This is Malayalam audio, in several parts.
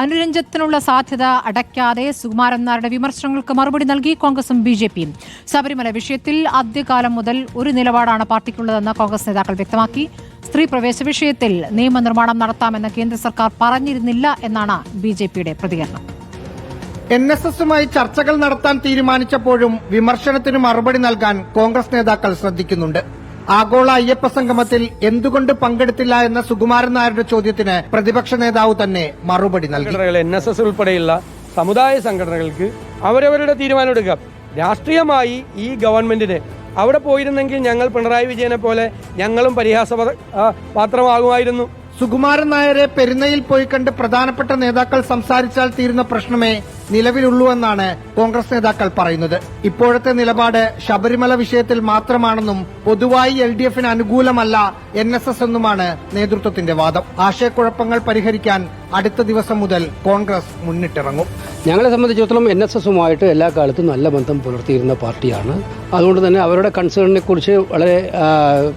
അനുരഞ്ജനത്തിനുള്ള സാധ്യത അടയ്ക്കാതെ സുകുമാരൻ നായരുടെ വിമർശനങ്ങൾക്ക് മറുപടി നൽകി കോൺഗ്രസും ബി ജെ പിയും. ശബരിമല വിഷയത്തിൽ ആദ്യകാലം മുതൽ ഒരു നിലപാടാണ് പാർട്ടിക്കുള്ളതെന്ന് കോൺഗ്രസ് നേതാക്കൾ വ്യക്തമാക്കി. സ്ത്രീ പ്രവേശ വിഷയത്തിൽ നിയമനിർമ്മാണം നടത്താമെന്ന് കേന്ദ്ര സർക്കാർ പറഞ്ഞിരുന്നില്ല എന്നാണ് ബി ജെ പിയുടെ പ്രതികരണം. എൻ എസ് എസുമായി ചർച്ചകൾ നടത്താൻ തീരുമാനിച്ചപ്പോഴും വിമർശനത്തിന് മറുപടി നൽകാൻ കോൺഗ്രസ് നേതാക്കൾ ശ്രദ്ധിക്കുന്നുണ്ട്. ആഗോള അയ്യപ്പ സംഗമത്തിൽ എന്തുകൊണ്ട് പങ്കെടുത്തില്ല എന്ന സുകുമാരൻ നായരുടെ ചോദ്യത്തിന് പ്രതിപക്ഷ നേതാവ് തന്നെ മറുപടി നൽകി. എൻ എസ് എസ് ഉൾപ്പെടെയുള്ള സമുദായ സംഘടനകൾക്ക് അവരവരുടെ തീരുമാനം എടുക്കാം രാഷ്ട്രീയമായി ഈ ഗവൺമെന്റിന് അവിടെ പോയിരുന്നെങ്കിൽ ഞങ്ങൾ പിണറായി വിജയനെ പോലെ ഞങ്ങളും പരിഹാസ പാത്രമാകുമായിരുന്നു. സുകുമാരൻ നായരെ പെരുന്നയിൽ പോയി കണ്ട് പ്രധാനപ്പെട്ട നേതാക്കൾ സംസാരിച്ചാൽ തീരുന്ന പ്രശ്നമേ നിലവിലുള്ളൂ എന്നാണ് കോൺഗ്രസ് നേതാക്കൾ പറയുന്നത്. ഇപ്പോഴത്തെ നിലപാട് ശബരിമല വിഷയത്തിൽ മാത്രമാണെന്നും പൊതുവായി എൽ ഡി എഫിന് അനുകൂലമല്ല എൻ എസ് എസ് എന്നുമാണ് നേതൃത്വത്തിന്റെ വാദം. ആശയക്കുഴപ്പങ്ങൾ പരിഹരിക്കാൻ അടുത്ത ദിവസം മുതൽ കോൺഗ്രസ് മുന്നിട്ടിറങ്ങും. ഞങ്ങളെ സംബന്ധിച്ചിടത്തോളം എൻ എസ് എസുമായിട്ട് എല്ലാ കാലത്തും നല്ല ബന്ധം പുലർത്തിയിരുന്ന പാർട്ടിയാണ്. അതുകൊണ്ട് തന്നെ അവരുടെ കൺസേണിനെ കുറിച്ച് വളരെ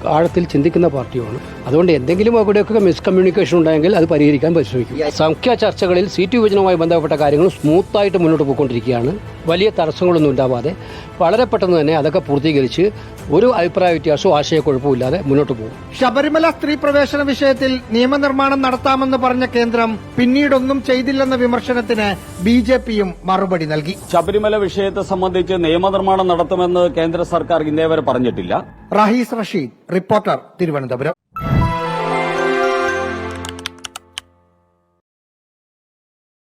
ആഴത്തിൽ ചിന്തിക്കുന്ന പാർട്ടിയാണ് അതുകൊണ്ട് എന്തെങ്കിലും അവിടെയൊക്കെ മിസ്കമ്മ്യൂണിക്കേഷൻ ഉണ്ടായെങ്കിൽ അത് പരിഹരിക്കാൻ പരിശ്രമിക്കും. സംഖ്യാ ചർച്ചകളിൽ സീറ്റ് വിഭജനവുമായി ബന്ധപ്പെട്ട കാര്യങ്ങൾ സ്മൂത്തായിട്ട് മുന്നോട്ട് പോയിക്കൊണ്ടിരിക്കുകയാണ്. വലിയ തടസ്സങ്ങളൊന്നും ഉണ്ടാവാതെ വളരെ പെട്ടെന്ന് തന്നെ അതൊക്കെ പൂർത്തീകരിച്ച് ഒരു അഭിപ്രായ വ്യത്യാസവും ആശയക്കുഴപ്പവും ഇല്ലാതെ മുന്നോട്ട് പോകും. ശബരിമല സ്ത്രീ പ്രവേശന വിഷയത്തിൽ നിയമനിർമ്മാണം നടത്താമെന്ന് പറഞ്ഞ കേന്ദ്രം പിന്നീടൊന്നും ചെയ്തില്ലെന്ന വിമർശനത്തിന് ബി ജെ പിയും മറുപടി നൽകി. ശബരിമല വിഷയത്തെ സംബന്ധിച്ച് നിയമനിർമ്മാണം നടത്തുമെന്ന് കേന്ദ്ര സർക്കാർ ഇന്നേവരെ പറഞ്ഞിട്ടില്ല. റഹീസ് റഷീദ് റിപ്പോർട്ടർ തിരുവനന്തപുരം.